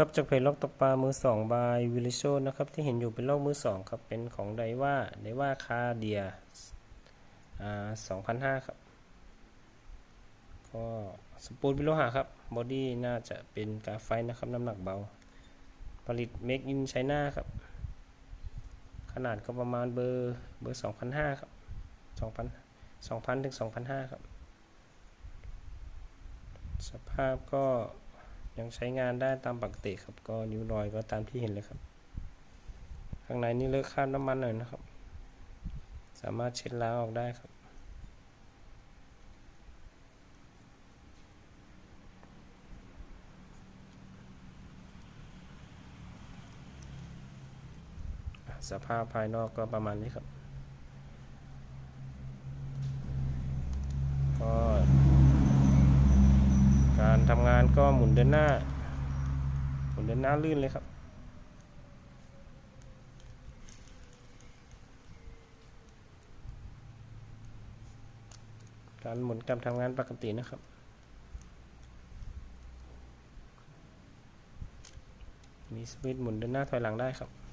ครับจากเพจล็อกตกปลามือสองบายวิลิโชนะครับที่เห็นอยู่เป็นลอกมือสองครับเป็นของไดว่าไดว่าคาเดียอ่าสองพันห้าครับก็สปูลวิโลหะครับบอดี้น่าจะเป็นกาไฟนะครับน้ำหนักเบา ผลิตเมกอินไชน่าครับ ขนาดก็ประมาณเบอร์เบอร์สองพันห้าครับสองพันสองพันถึงสองพันห้าครับ สภาพก็ ยังใช้งานได้ตามปกติครับ ก็นิ้วรอยก็ตามที่เห็นเลยครับ ข้างในนี่เลิกคราบน้ำมันหน่อยนะครับ สามารถเช็ดล้างออกได้ครับสภาพภายนอกก็ประมาณนี้ครับ ก็ ทำงานก็หมุนเดินหน้า หมุนเดินหน้าลื่นเลยครับ การหมุนการทำงานปกตินะครับมีสวิตช์หมุนเดินหน้าถอยหลังได้ครับ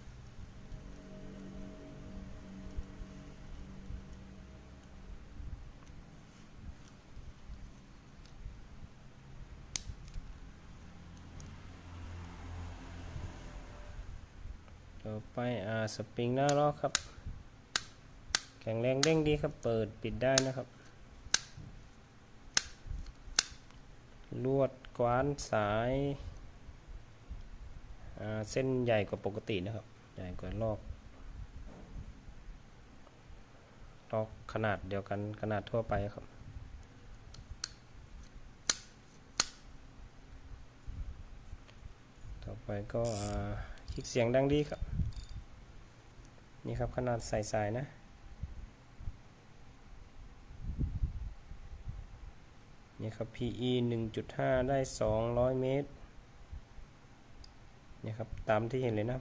ต่อไปอ่าสปริงหน้าล้อครับ แข็งแรงเด้งดีครับ เปิดปิดได้นะครับ ลวดกวานสายอ่าเส้นใหญ่กว่าปกตินะครับ ใหญ่กว่าลอกล็อกขนาดเดียวกันขนาดทั่วไปครับต่อไปก็คลิกเสียงดังดีครับ นี่ครับขนาดใส่สายนะนี่ครับ PE 1.5 ได้ 200 เมตรนี่ครับตามที่เห็นเลยนะ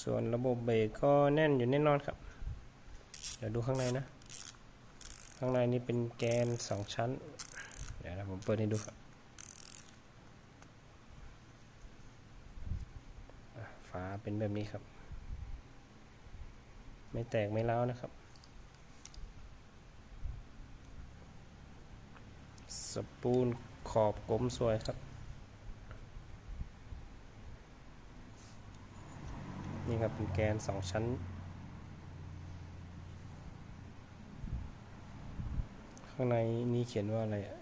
ส่วนระบบเบรกก็แน่นอยู่แน่นอนครับ เดี๋ยวดูข้างในนะ ข้างในนี่เป็นแกนสองชั้น เดี๋ยวผมเปิดให้ดูครับอะฝา เป็นแบบนี้ครับ ไม่แตกไม่ร้านะครับสปูนขอบกลมสวยครับ นี่ครับเป็นแกนสองชั้น ข้างในนี้เขียนว่าอะไรอะ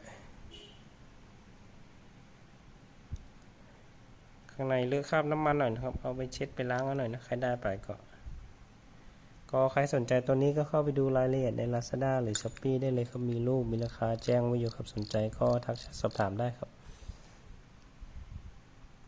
ข้างในเลือกคราบน้ำมันหน่อยนะครับ เอาไปเช็ดไปล้างเอาหน่อยนะ ใครได้ไปก็ ก็ใครสนใจตัวนี้ก็เข้าไปดูรายละเอียดใน Lazada หรือ Shopee ได้เลยครับ มีรูปมีราคาแจ้งไว้อยู่ครับ สนใจก็ทักสอบถามได้ครับ